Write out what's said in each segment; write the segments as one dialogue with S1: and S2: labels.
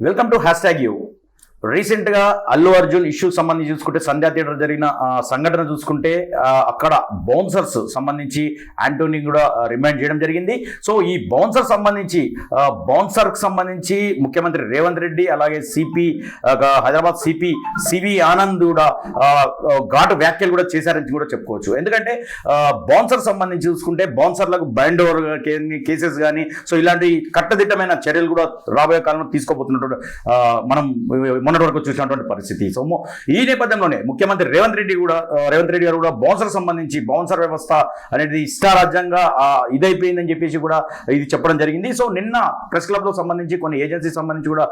S1: welcome to hashtag you రీసెంట్గా అల్లు అర్జున్ ఇష్యూకి సంబంధించి చూసుకుంటే సంధ్యా థియేటర్ జరిగిన సంఘటన చూసుకుంటే అక్కడ బౌన్సర్స్ సంబంధించి యాంటోనీ కూడా రిమైండ్ చేయడం జరిగింది. సో ఈ బౌన్సర్ సంబంధించి బౌన్సర్కి సంబంధించి ముఖ్యమంత్రి రేవంత్ రెడ్డి అలాగే CP Hyderabad CP CV Anand కూడా ఘాటు వ్యాఖ్యలు కూడా చేశారని కూడా చెప్పుకోవచ్చు. ఎందుకంటే బౌన్సర్ సంబంధించి చూసుకుంటే బౌన్సర్లకు బైండ్ ఓవర్ కేసెస్ కానీ సో ఇలాంటి కట్టదిట్టమైన చర్యలు కూడా రాబోయే కాలంలో తీసుకోబోతున్నటువంటి మనం మొన్నటి వరకు చూసినటువంటి పరిస్థితి. సో ఈ నేపథ్యంలోనే ముఖ్యమంత్రి రేవంత్ రెడ్డి కూడా రేవంత్ రెడ్డి గారు కూడా బౌన్సర్ సంబంధించి బౌన్సర్ వ్యవస్థ అనేది ఇష్టారాజ్యంగా ఇదైపోయిందని చెప్పేసి కూడా ఇది చెప్పడం జరిగింది. సో నిన్న ప్రెస్ క్లబ్లో సంబంధించి కొన్ని ఏజెన్సీ సంబంధించి కూడా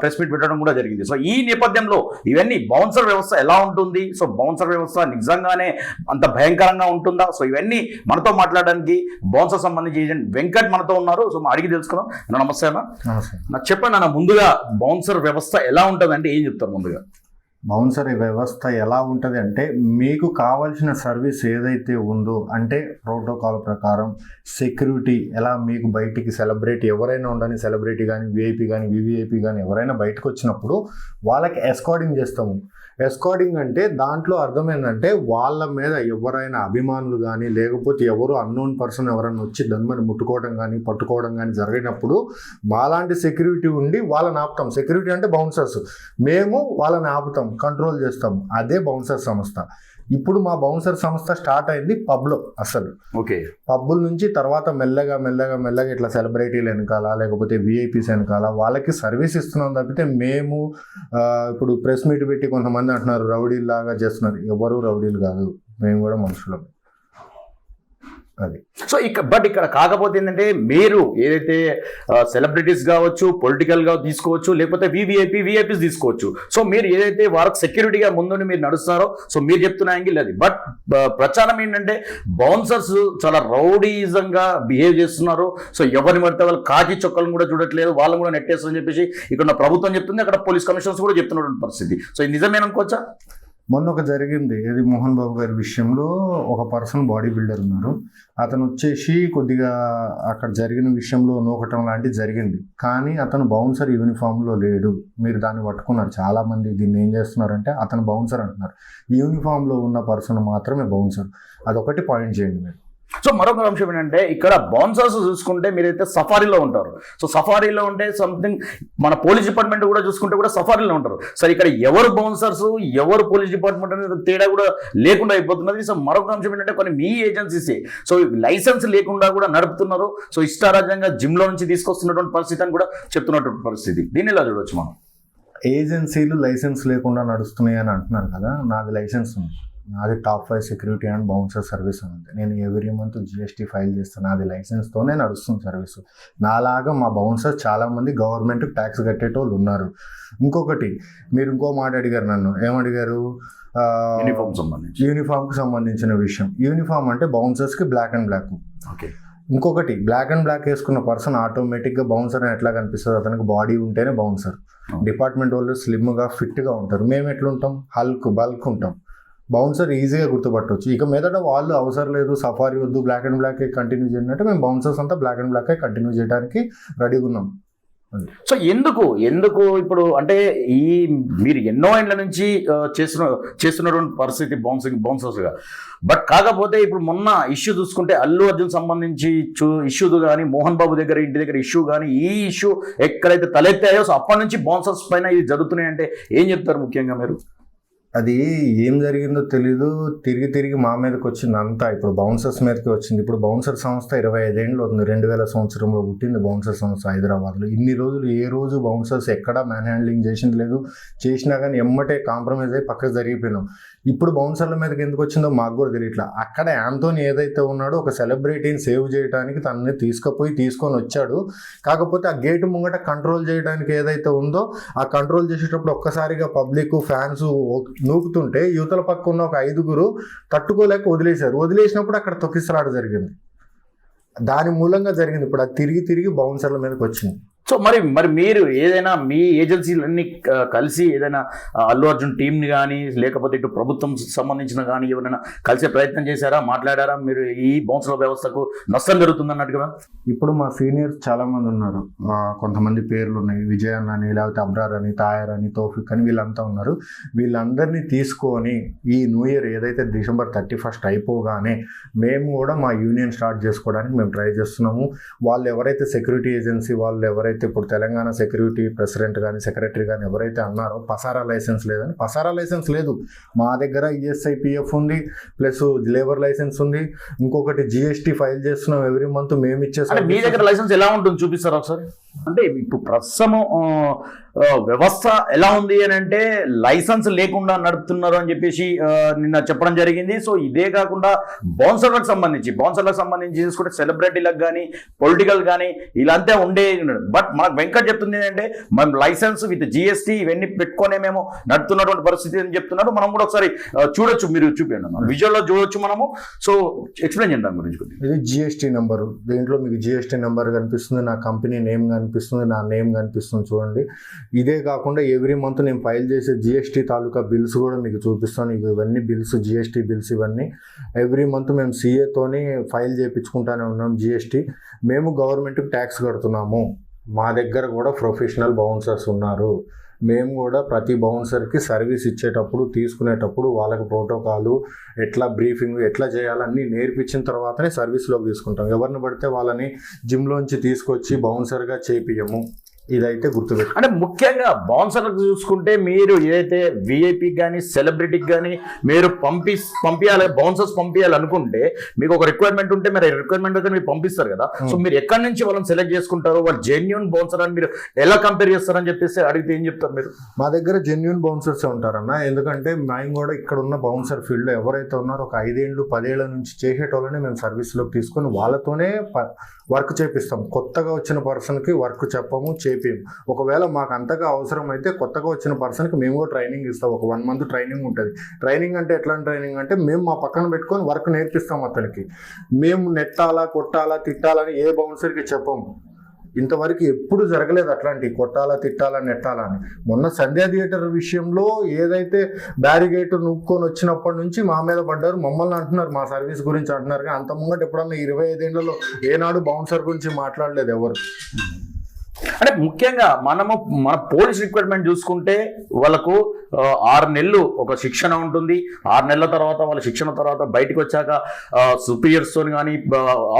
S1: ప్రెస్ మీట్ పెట్టడం కూడా జరిగింది. సో ఈ నేపథ్యంలో ఇవన్నీ బౌన్సర్ వ్యవస్థ ఎలా ఉంటుంది? సో బౌన్సర్ వ్యవస్థ నిజంగానే అంత భయంకరంగా ఉంటుందా? సో ఇవన్నీ మనతో మాట్లాడడానికి బౌన్సర్ సంబంధించి ఏజెంట్ వెంకట్ మనతో ఉన్నారు. సో అడిగి తెలుసుకున్నాం నమస్తే అన్న. చెప్పండి అన్న ముందుగా బౌన్సర్ వ్యవస్థ ఎలా ఉంటుంది అంటే ఏం చెప్తారు ముందుగా?
S2: బౌన్సర్ వ్యవస్థ ఎలా ఉంటుంది అంటే మీకు కావాల్సిన సర్వీస్ ఏదైతే ఉందో అంటే ప్రోటోకాల్ ప్రకారం సెక్యూరిటీ ఎలా మీకు బయటికి సెలబ్రిటీ ఎవరైనా ఉండని సెలబ్రిటీ కానీ విఐపి కానీ వివిఐపి కానీ ఎవరైనా బయటకు వచ్చినప్పుడు వాళ్ళకి ఎస్కార్డింగ్ చేస్తాము. ఎస్కార్డింగ్ అంటే దాంట్లో అర్థం ఏంటంటే వాళ్ళ మీద ఎవరైనా అభిమానులు కానీ లేకపోతే ఎవరు అన్నోన్ పర్సన్ ఎవరైనా వచ్చి దాని మీద ముట్టుకోవడం కానీ పట్టుకోవడం కానీ జరిగినప్పుడు మాలాంటి సెక్యూరిటీ ఉండి వాళ్ళని ఆపుతాం. సెక్యూరిటీ అంటే బౌన్సర్స్ మేము వాళ్ళని ఆపుతాం కంట్రోల్ చేస్తాం. అదే బౌన్సర్ సంస్థ. ఇప్పుడు మా బౌన్సర్ సంస్థ స్టార్ట్ అయింది పబ్లో అసలు.
S1: ఓకే.
S2: పబ్బుల నుంచి తర్వాత మెల్లగా మెల్లగా మెల్లగా ఇట్లా సెలబ్రిటీలు వెనకాల లేకపోతే విఐపీస్ వెనకాల వాళ్ళకి సర్వీస్ ఇస్తున్నాం తప్పితే మేము ఇప్పుడు ప్రెస్ మీట్ పెట్టి కొంతమంది అంటున్నారు రౌడీలు లాగా చేస్తున్నారు. ఎవరు రౌడీలు కాదు. మేము కూడా మనుషులం. అది.
S1: సో ఇక్కడ బట్ ఇక్కడ కాకపోతే ఏంటంటే మీరు ఏదైతే సెలబ్రిటీస్ కావచ్చు పొలిటికల్గా తీసుకోవచ్చు లేకపోతే వివిఐపి విఐపీస్ తీసుకోవచ్చు. సో మీరు ఏదైతే వారికి సెక్యూరిటీగా ముందుని మీరు నడుస్తున్నారో సో మీరు చెప్తున్న యాంగిల్ అది. బట్ ప్రచారం ఏంటంటే బౌన్సర్స్ చాలా రౌడీజంగా బిహేవ్ చేస్తున్నారు. సో ఎవరిని పడితే వాళ్ళు కాకి చొక్కలను కూడా చూడట్లేదు వాళ్ళని కూడా నెట్టేస్తారని చెప్పేసి ఇక్కడ ప్రభుత్వం చెప్తుంది అక్కడ పోలీస్ కమిషనర్స్ కూడా చెప్తున్నటువంటి పరిస్థితి. సో ఇది నిజమేననుకోవచ్చా
S2: మొన్న ఒక జరిగింది. ఇది మోహన్ బాబు గారి విషయంలో ఒక పర్సన్ బాడీ బిల్డర్ ఉన్నారు. అతను వచ్చేసి కొద్దిగా అక్కడ జరిగిన విషయంలో నూకటం లాంటిది జరిగింది. కానీ అతను బౌన్సర్ యూనిఫామ్లో లేడు. మీరు దాన్ని పట్టుకున్నారు. చాలా మంది దీన్ని ఏం చేస్తున్నారంటే అతను బౌన్సర్ అంటున్నారు. యూనిఫామ్లో ఉన్న పర్సన్ మాత్రమే బౌన్సర్. అదొకటి పాయింట్ చేయండి మీరు.
S1: సో మరొక అంశం ఏంటంటే ఇక్కడ బౌన్సర్స్ చూసుకుంటే మీరైతే సఫారీలో ఉంటారు. సో సఫారీలో ఉంటే సంథింగ్ మన పోలీస్ డిపార్ట్మెంట్ కూడా చూసుకుంటే కూడా సఫారీలో ఉంటారు. సరే ఇక్కడ ఎవరు బౌన్సర్స్ ఎవరు పోలీస్ డిపార్ట్మెంట్ అనేది తేడా కూడా లేకుండా అయిపోతున్నది. సో మరొక అంశం ఏంటంటే కొన్ని మీ ఏజెన్సీసే సో లైసెన్స్ లేకుండా కూడా నడుపుతున్నారు. సో ఇష్టారాజ్యంగా జిమ్లో నుంచి తీసుకొస్తున్నటువంటి పరిస్థితి అని కూడా చెప్తున్నటువంటి పరిస్థితి. దీన్ని ఇలా చూడొచ్చు మనం?
S2: ఏజెన్సీలు లైసెన్స్ లేకుండా నడుస్తున్నాయి అని అంటున్నారు కదా నాది లైసెన్స్ ఉంది. నాది top five security and bouncer service అని ఉంది. నేను ఎవ్రీ మంత్ జిఎస్టీ ఫైల్ చేస్తాను. నాది లైసెన్స్తోనే నడుస్తుంది సర్వీస్. నాలాగా మా బౌన్సర్ చాలామంది గవర్నమెంట్ ట్యాక్స్ కట్టేటోళ్ళు ఉన్నారు. ఇంకొకటి మీరు ఇంకో మాట అడిగారు నన్ను. ఏమడిగారు?
S1: యూనిఫామ్ సంబంధించి.
S2: యూనిఫామ్కి సంబంధించిన విషయం. యూనిఫామ్ అంటే బౌన్సర్స్కి బ్లాక్ అండ్ బ్లాక్
S1: ఓకే.
S2: ఇంకొకటి బ్లాక్ అండ్ బ్లాక్ వేసుకున్న పర్సన్ ఆటోమేటిక్గా బౌన్సర్ అని ఎట్లా కనిపిస్తుంది అతనికి బాడీ ఉంటేనే బౌన్సర్. డిపార్ట్మెంట్ వాళ్ళు స్లిమ్గా ఫిట్గా ఉంటారు. మేము ఎట్లుంటాం? హల్క్ బల్క్ ఉంటాం. బౌన్సర్ ఈజీగా గుర్తుపట్టవచ్చు ఇక మీదట వాళ్ళు అవసరం లేదు సఫారీ వద్దు బ్లాక్ అండ్ బ్లాక్ కంటిన్యూ చేయాలంటే మేము బౌన్సర్స్ అంతా బ్లాక్ అండ్ బ్లాక్ కంటిన్యూ చేయడానికి రెడీగా ఉన్నాం.
S1: సో ఎందుకు ఎందుకు ఇప్పుడు అంటే ఈ మీరు ఎన్నో ఏళ్ళ నుంచి చేస్తున్న చేస్తున్నటువంటి పరిస్థితి బౌన్సింగ్ బౌన్సర్స్గా. బట్ కాకపోతే ఇప్పుడు మొన్న ఇష్యూ చూసుకుంటే అల్లు అర్జున్ సంబంధించి ఇష్యూ కానీ మోహన్ బాబు దగ్గర ఇంటి దగ్గర ఇష్యూ కానీ ఈ ఇష్యూ ఎక్కడైతే తలెత్తాయో సో అప్పటి నుంచి బౌన్సర్స్ పైన ఇది జరుగుతున్నాయంటే ఏం చెప్తారు ముఖ్యంగా మీరు?
S2: అది ఏం జరిగిందో తెలీదు. తిరిగి తిరిగి మా మీదకి వచ్చింది అంతా. ఇప్పుడు బౌన్సర్స్ మీదకి వచ్చింది. ఇప్పుడు బౌన్సర్ సంస్థ ఇరవై ఐదేళ్ళు అవుతుంది. రెండు వేల సంవత్సరంలో పుట్టింది బౌన్సర్ సంస్థ హైదరాబాద్లో. ఇన్ని రోజులు ఏ రోజు బౌన్సర్స్ ఎక్కడా మ్యాన్ హ్యాండ్లింగ్ చేసింది లేదు. చేసినా కానీ ఎమ్మటే కాంప్రమైజ్ అయ్యి పక్కకు జరిగిపోయినాం. ఇప్పుడు బౌన్సర్ల మీదకి ఎందుకు వచ్చిందో మాకు కూడా తెలియట్లా. అక్కడ యాంతోని ఏదైతే ఉన్నాడో ఒక సెలబ్రిటీని సేవ్ చేయడానికి తనని తీసుకుపోయి తీసుకొని వచ్చాడు. కాకపోతే ఆ గేటు ముంగట కంట్రోల్ చేయడానికి ఏదైతే ఉందో ఆ కంట్రోల్ చేసేటప్పుడు ఒక్కసారిగా పబ్లిక్ ఫ్యాన్స్ నూకుతుంటే యువతల పక్క ఉన్న ఒక ఐదుగురు తట్టుకోలేక వదిలేశారు. వదిలేసినప్పుడు అక్కడ తొక్కిసలాట జరిగింది. దాని మూలంగా జరిగింది. ఇప్పుడు అది తిరిగి తిరిగి బౌన్సర్ల మీదకి వచ్చింది.
S1: సో మరి మరి మీరు ఏదైనా మీ ఏజెన్సీలన్నీ కలిసి ఏదైనా అల్లు అర్జున్ టీంని కానీ లేకపోతే ఇటు ప్రభుత్వం సంబంధించిన కానీ ఎవరైనా కలిసే ప్రయత్నం చేశారా మాట్లాడారా? మీరు ఈ బౌన్సర్ వ్యవస్థకు నష్టం జరుగుతుంది అన్నట్టుగా
S2: ఇప్పుడు మా సీనియర్స్ చాలామంది ఉన్నారు. కొంతమంది పేర్లు ఉన్నాయి. విజయన్ అని లేకపోతే అబ్రార్ అని తాయర్ అని తోఫిక్ అని వీళ్ళంతా ఉన్నారు. వీళ్ళందరినీ తీసుకొని ఈ న్యూ ఇయర్ ఏదైతే డిసెంబర్ థర్టీ ఫస్ట్ అయిపోగానే మేము కూడా మా యూనియన్ స్టార్ట్ చేసుకోవడానికి మేము ట్రై చేస్తున్నాము. వాళ్ళు ఎవరైతే సెక్యూరిటీ ఏజెన్సీ వాళ్ళు ఎవరైతే ఇప్పుడు తెలంగాణ సెక్యూరిటీ ప్రెసిడెంట్ కానీ సెక్రటరీ కానీ ఎవరైతే అన్నారో పసారా లైసెన్స్ లేదని. పసారా లైసెన్స్ లేదు. మా దగ్గర ఈఎస్ఐ పిఎఫ్ ఉంది ప్లస్ లేబర్ లైసెన్స్ ఉంది. ఇంకొకటి జిఎస్టీ ఫైల్ చేస్తున్నాం ఎవ్రీ మంత్ మేము ఇచ్చే
S1: అంటే మీ దగ్గర లైసెన్స్ ఎలా ఉంటుంది? చూపిస్తారా ఒకసారి? అంటే ఇప్పుడు ప్రస్తుతం వ్యవస్థ ఎలా ఉంది అని అంటే లైసెన్స్ లేకుండా నడుపుతున్నారు అని చెప్పేసి నిన్న చెప్పడం జరిగింది. సో ఇదే కాకుండా బౌన్సర్లకు సంబంధించి బౌన్సర్లకు సంబంధించి చూసుకుంటే సెలబ్రిటీలకు కానీ పొలిటికల్ కానీ ఇలాంతా ఉండే బట్ మనకు వెంకట్ చెప్తుంది ఏంటంటే మనం లైసెన్స్ విత్ జిఎస్టీ ఇవన్నీ పెట్టుకునే మేము నడుపుతున్నటువంటి పరిస్థితి అని చెప్తున్నారు. మనం కూడా ఒకసారి చూడొచ్చు మీరు చూపించండి విజువల్లో చూడొచ్చు మనము. సో ఎక్స్ప్లెయిన్ చేయండి దాని గురించి
S2: ఇది జిఎస్టీ నెంబరు. దీంట్లో మీకు జిఎస్టీ నెంబర్ కనిపిస్తుంది నా కంపెనీ నేమ్ కనిపిస్తుంది నా నేమ్ కనిపిస్తుంది చూడండి. ఇదే కాకుండా ఎవ్రీ మంత్ నేను ఫైల్ చేసే జిఎస్టీ తాలూకా బిల్స్ కూడా మీకు చూపిస్తాను. ఇవన్నీ బిల్స్ జిఎస్టీ బిల్స్ ఇవన్నీ. ఎవ్రీ మంత్ మేము సీఏతోని ఫైల్ చేయించుకుంటానే ఉన్నాం జిఎస్టీ మేము గవర్నమెంట్కి ట్యాక్స్ కడుతున్నాము. మా దగ్గర కూడా ప్రొఫెషనల్ బౌన్సర్స్ ఉన్నారు. మేము కూడా ప్రతి బౌన్సర్కి సర్వీస్ ఇచ్చేటప్పుడు తీసుకునేటప్పుడు వాళ్ళకి ప్రోటోకాలు ఎట్లా బ్రీఫింగ్ ఎట్లా చేయాలన్నీ నేర్పించిన తర్వాతనే సర్వీస్లోకి తీసుకుంటాం. ఎవరిని పడితే వాళ్ళని జిమ్లోంచి తీసుకొచ్చి బౌన్సర్గా చేపియము ఇదైతే గుర్తుపెట్టు.
S1: అంటే ముఖ్యంగా బౌన్సర్లకు చూసుకుంటే మీరు ఏదైతే విఐపికి కానీ సెలబ్రిటీకి కానీ మీరు పంపి పంపించాలి బౌన్సర్స్ పంపించాలి అనుకుంటే మీకు ఒక రిక్వైర్మెంట్ ఉంటే మీరు రిక్వైర్మెంట్ దగ్గర మీరు పంపిస్తారు కదా. సో మీరు ఎక్కడి నుంచి వాళ్ళని సెలెక్ట్ చేసుకుంటారు వాళ్ళు జెన్యున్ బౌన్సర్ అని మీరు ఎలా కంపేర్ చేస్తారని చెప్పేసి అడిగితే ఏం చెప్తారు మీరు?
S2: మా దగ్గర జెన్యున్ బౌన్సర్స్ ఉంటారన్న. ఎందుకంటే మేము కూడా ఇక్కడ ఉన్న బౌన్సర్ ఫీల్డ్లో ఎవరైతే ఉన్నారో ఒక ఐదేళ్ళు పదేళ్ళ నుంచి చేసేటోళ్ళని మేము సర్వీస్లోకి తీసుకొని వాళ్ళతోనే వర్క్ చేపిస్తాం. కొత్తగా వచ్చిన పర్సన్కి వర్క్ చెప్పము చేపియం ఒకవేళ మాకు అంతగా అవసరం అయితే కొత్తగా వచ్చిన పర్సన్కి మేము కూడా ట్రైనింగ్ ఇస్తాం. ఒక వన్ మంత్ ట్రైనింగ్ ఉంటుంది. ట్రైనింగ్ అంటే ఎట్లాంటి ట్రైనింగ్ అంటే మేము మా పక్కన పెట్టుకొని వర్క్ నేర్పిస్తాం అతనికి. మేము నెట్టాలా కొట్టాలా తిట్టాలని ఏ బౌన్సర్కి చెప్పము. ఇంతవరకు ఎప్పుడు జరగలేదు అట్లాంటి కొట్టాలా తిట్టాలా నెట్టాలా అని. మొన్న సంధ్యా థియేటర్ విషయంలో ఏదైతే బ్యారిగేట్ నూక్కొని వచ్చినప్పటి నుంచి మా మీద పడ్డారు. మమ్మల్ని అంటున్నారు మా సర్వీస్ గురించి అంటున్నారు. కానీ అంత ముంగట ఎప్పుడన్నా ఇరవై ఐదేళ్ళలో ఏనాడు బౌన్సర్ గురించి మాట్లాడలేదు ఎవరు.
S1: అంటే ముఖ్యంగా మనము మన పోలీస్ రిక్వైర్మెంట్ చూసుకుంటే వాళ్ళకు ఆరు నెలలు ఒక శిక్షణ ఉంటుంది. ఆరు నెలల తర్వాత వాళ్ళ శిక్షణ తర్వాత బయటకు వచ్చాక సుపీరియర్స్తో కానీ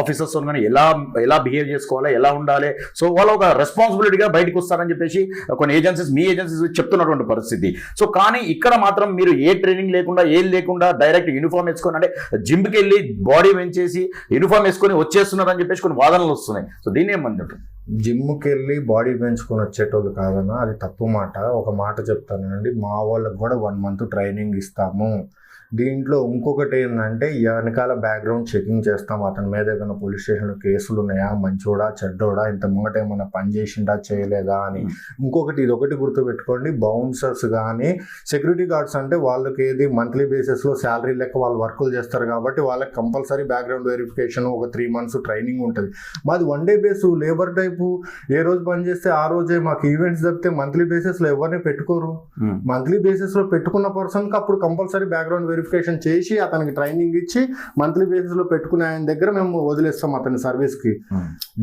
S1: ఆఫీసర్స్తో కానీ ఎలా ఎలా బిహేవ్ చేసుకోవాలి ఎలా ఉండాలి? సో వాళ్ళు ఒక రెస్పాన్సిబిలిటీగా బయటకు వస్తారని చెప్పేసి కొన్ని ఏజెన్సీస్ మీ ఏజెన్సీస్ చెప్తున్నటువంటి పరిస్థితి. సో కానీ ఇక్కడ మాత్రం మీరు ఏ ట్రైనింగ్ లేకుండా ఏం లేకుండా డైరెక్ట్ యూనిఫామ్ వేసుకొని అంటే జిమ్కి వెళ్ళి బాడీ పెంచేసి యూనిఫామ్ వేసుకొని వచ్చేస్తున్నారని చెప్పేసి కొన్ని వాదనలు వస్తున్నాయి. సో దీన్ని ఏమంటారు
S2: జిమ్కి వెళ్ళి బాడీ పెంచుకొని వచ్చేటోళ్ళు కాదన్నా అది తప్పు మాట. ఒక మాట చెప్తానండి మా వాళ్ళకి కూడా వన్ మంత్ ట్రైనింగ్ ఇస్తాము. దీంట్లో ఇంకొకటి ఏంటంటే వెనకాల బ్యాక్గ్రౌండ్ చెకింగ్ చేస్తాం. అతని మీద ఏదైనా పోలీస్ స్టేషన్లో కేసులు ఉన్నాయా? మంచోడా? చెడ్డోడా? ఇంత ముంగట ఏమైనా పని చేసిండా? చేయలేదా? అని. ఇంకొకటి ఇది ఒకటి గుర్తుపెట్టుకోండి. బౌన్సర్స్ కానీ సెక్యూరిటీ గార్డ్స్ అంటే వాళ్ళకి ఏది మంత్లీ బేసిస్లో శాలరీ లెక్క వాళ్ళు వర్కులు చేస్తారు కాబట్టి వాళ్ళకి కంపల్సరీ బ్యాక్గ్రౌండ్ వెరిఫికేషన్ ఒక త్రీ మంత్స్ ట్రైనింగ్ ఉంటుంది. మాది one day base labour type ఏ రోజు పని చేస్తే ఆ రోజే మాకు ఈవెంట్స్ తప్పితే మంత్లీ బేసిస్లో ఎవరిని పెట్టుకోరు? మంత్లీ బేసిస్లో పెట్టుకున్న పర్సన్కి అప్పుడు కంపల్సరీ బ్యాక్గ్రౌండ్ వెరిఫికేషన్ చేసి అతనికి ట్రైనింగ్ ఇచ్చి మంత్లీ బేసిస్లో పెట్టుకునే ఆయన దగ్గర మేము వదిలేస్తాం అతని సర్వీస్కి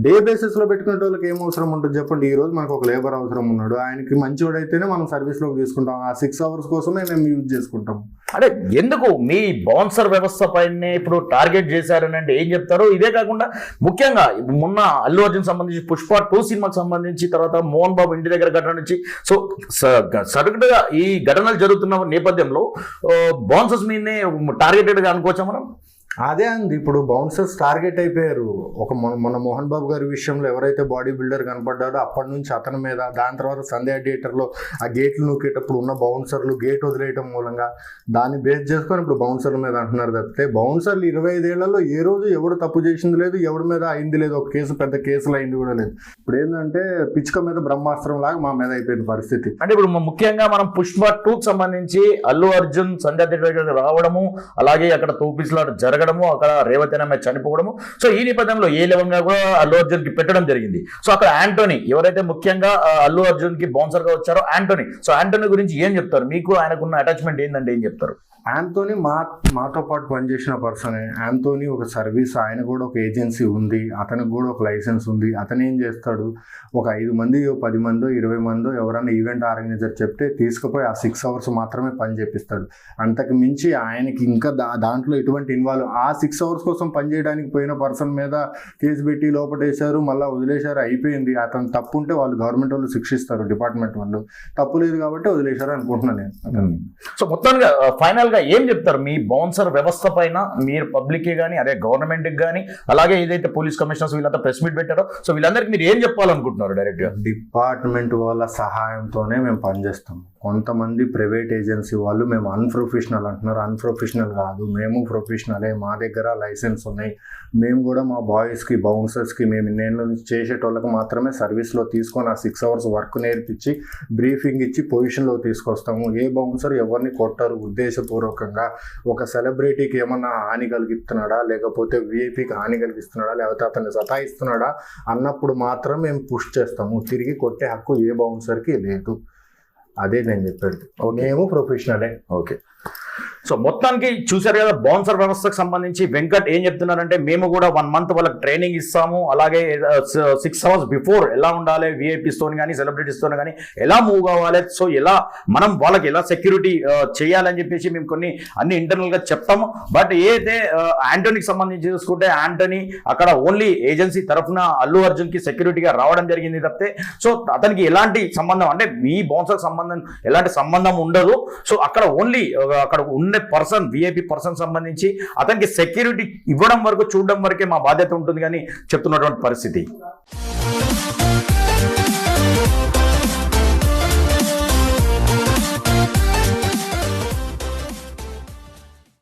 S2: డే బేసిస్లో పెట్టుకునే వాళ్ళకి ఏం అవసరం ఉంటుంది చెప్పండి? ఈ రోజు మనకు ఒక లేబర్ అవసరం ఉన్నాడు. ఆయనకి మంచివాడైతేనే మనం సర్వీస్లోకి తీసుకుంటాం. ఆ సిక్స్ అవర్స్ కోసమే మేము యూజ్ చేసుకుంటాం.
S1: అంటే ఎందుకు? మీ బౌన్సర్ వ్యవస్థ పైనే ఇప్పుడు టార్గెట్ చేశారని అంటే ఏం చెప్తారు? ఇదే కాకుండా ముఖ్యంగా మొన్న అల్లు అర్జున్ సంబంధించి పుష్ప టూ సినిమాకి సంబంధించి తర్వాత మోహన్ బాబు ఇంటి దగ్గర ఘటన నుంచి. సో సరుకుగా ఈ ఘటనలు జరుగుతున్న నేపథ్యంలో బౌన్సర్స్ మీదనే టార్గెటెడ్గా అనుకోవచ్చా మనం?
S2: అదే అంది ఇప్పుడు బౌన్సర్స్ టార్గెట్ అయిపోయారు. ఒక మొన్న మన మోహన్ బాబు గారి విషయంలో ఎవరైతే బాడీ బిల్డర్ కనపడ్డారో అప్పటి నుంచి అతని మీద దాని తర్వాత సంధ్యా థియేటర్లో ఆ గేట్లు నూకేటప్పుడు ఉన్న బౌన్సర్లు గేట్ వదిలేయటం మూలంగా దాన్ని బేస్ చేసుకొని ఇప్పుడు బౌన్సర్ల మీద అంటున్నారు తప్పితే బౌన్సర్లు ఇరవై ఐదేళ్ళలో ఏ రోజు ఎవడు తప్పు చేసింది లేదు ఎవడి మీద అయింది లేదు ఒక కేసు పెద్ద కేసులు అయింది కూడా లేదు. ఇప్పుడు ఏంటంటే పిచ్చుక మీద బ్రహ్మాస్త్రం లాగా మా మీద అయిపోయింది పరిస్థితి.
S1: అంటే ఇప్పుడు ముఖ్యంగా మనం పుష్ప టూకి సంబంధించి అల్లు అర్జున్ సంధ్యా థియేటర్ రావడము అలాగే అక్కడ తోపిస్లాట జరగ జరగడము అక్కడ రేవతి అనే అమ్మాయి చనిపోవడము. సో ఈ నేపథ్యంలో ఏ లెవెల్గా కూడా అల్లు అర్జున్కి పెట్టడం జరిగింది. సో అక్కడ యాంటోనీ ఎవరైతే ముఖ్యంగా అల్లు అర్జున్కి బౌన్సర్గా వచ్చారో యాంటోనీ సో యాంటోనీ గురించి ఏం చెప్తారు? మీకు ఆయనకున్న అటాచ్మెంట్ ఏంటంటే ఏం చెప్తారు?
S2: యాంతోని మా మాతో పాటు పనిచేసిన పర్సనే యాంతోని ఒక సర్వీస్ ఆయన కూడా ఒక ఏజెన్సీ ఉంది. అతనికి కూడా ఒక లైసెన్స్ ఉంది. అతను ఏం చేస్తాడు? ఒక ఐదు మంది పది మందో ఇరవై మందో ఎవరైనా ఈవెంట్ ఆర్గనైజర్ చెప్తే తీసుకుపోయి ఆ సిక్స్ అవర్స్ మాత్రమే పని చేపిస్తాడు. అంతకు మించి ఆయనకి ఇంకా దా దాంట్లో ఎటువంటి ఇన్వాల్వ్ ఆ సిక్స్ అవర్స్ కోసం పనిచేయడానికి పోయిన పర్సన్ మీద కేసు పెట్టి లోపటేశారు మళ్ళీ వదిలేశారు అయిపోయింది. అతను తప్పు ఉంటే వాళ్ళు గవర్నమెంట్ వాళ్ళు శిక్షిస్తారు డిపార్ట్మెంట్ వాళ్ళు. తప్పు లేదు కాబట్టి వదిలేశారు అనుకుంటున్నాను నేను. Hmm.
S1: సో మొత్తానికి ఫైనల్ గా ఏం చెప్తారు? మీ బౌన్సర్ వ్యవస్థ పైన మీరు పబ్లిక్ కానీ అదే గవర్నమెంట్కి కానీ అలాగే ఏదైతే పోలీస్ కమిషనర్స్ వీళ్ళంతా ప్రెస్ మీట్ పెట్టారో సో వీళ్ళందరికీ మీరు ఏం చెప్పాలనుకుంటున్నారు డైరెక్ట్గా
S2: డిపార్ట్మెంట్ వాళ్ళ సహాయంతోనే మేము పనిచేస్తాం కొంతమంది ప్రైవేట్ ఏజెన్సీ వాళ్ళు మేము అన్ప్రొఫెషనల్ అంటున్నారు. అన్ప్రొఫెషనల్ కాదు మేము ప్రొఫెషనలే మా దగ్గర లైసెన్స్ ఉన్నాయి. మేము కూడా మా బాయ్స్కి బౌన్సర్స్కి మేము నేను చేసేటోళ్ళకి మాత్రమే సర్వీస్లో తీసుకొని ఆ సిక్స్ అవర్స్ వర్క్ నేర్పించి బ్రీఫింగ్ ఇచ్చి పొజిషన్లో తీసుకొస్తాము. ఏ బౌన్సర్ ఎవరిని కొట్టరు ఉద్దేశపూర్వకంగా. ఒక సెలబ్రిటీకి ఏమన్నా హాని కలిగిస్తున్నాడా? లేకపోతే విఐపీకి హాని కలిగిస్తున్నాడా? లేకపోతే అతన్ని సతాయిస్తున్నాడా? అన్నప్పుడు మాత్రం మేము పుష్ చేస్తాము. తిరిగి కొట్టే హక్కు ఏ బౌన్సర్కి లేదు. అదే నేను చెప్పేది. మేము ప్రొఫెషనలే
S1: ఓకే. సో మొత్తానికి చూశారు కదా బౌన్సర్ వ్యవస్థకు సంబంధించి వెంకట్ ఏం చెప్తున్నారంటే మేము కూడా వన్ మంత్ వాళ్ళకి ట్రైనింగ్ ఇస్తాము అలాగే సిక్స్ అవర్స్ బిఫోర్ ఎలా ఉండాలి విఐపీస్తో కానీ సెలబ్రిటీస్తో కానీ ఎలా మూవ్ కావాలి సో ఎలా మనం వాళ్ళకి ఎలా సెక్యూరిటీ చేయాలని చెప్పేసి మేము కొన్ని అన్ని ఇంటర్నల్గా చెప్తాము. బట్ ఏదైతే యాంటోనీకి సంబంధించి చూసుకుంటే యాంటోనీ అక్కడ ఓన్లీ ఏజెన్సీ తరఫున అల్లు అర్జున్కి సెక్యూరిటీగా రావడం జరిగింది తప్పితే సో అతనికి ఎలాంటి సంబంధం అంటే మీ బౌన్సర్ సంబంధం ఎలాంటి సంబంధం ఉండదు. సో అక్కడ ఓన్లీ అక్కడ ఉండే పర్సన్ విఐపి పర్సన్ సంబంధించి అతనికి సెక్యూరిటీ ఇవ్వడం వరకు చూడడం వరకే మా బాధ్యత ఉంటుంది కానీ చెప్తున్నటువంటి పరిస్థితి.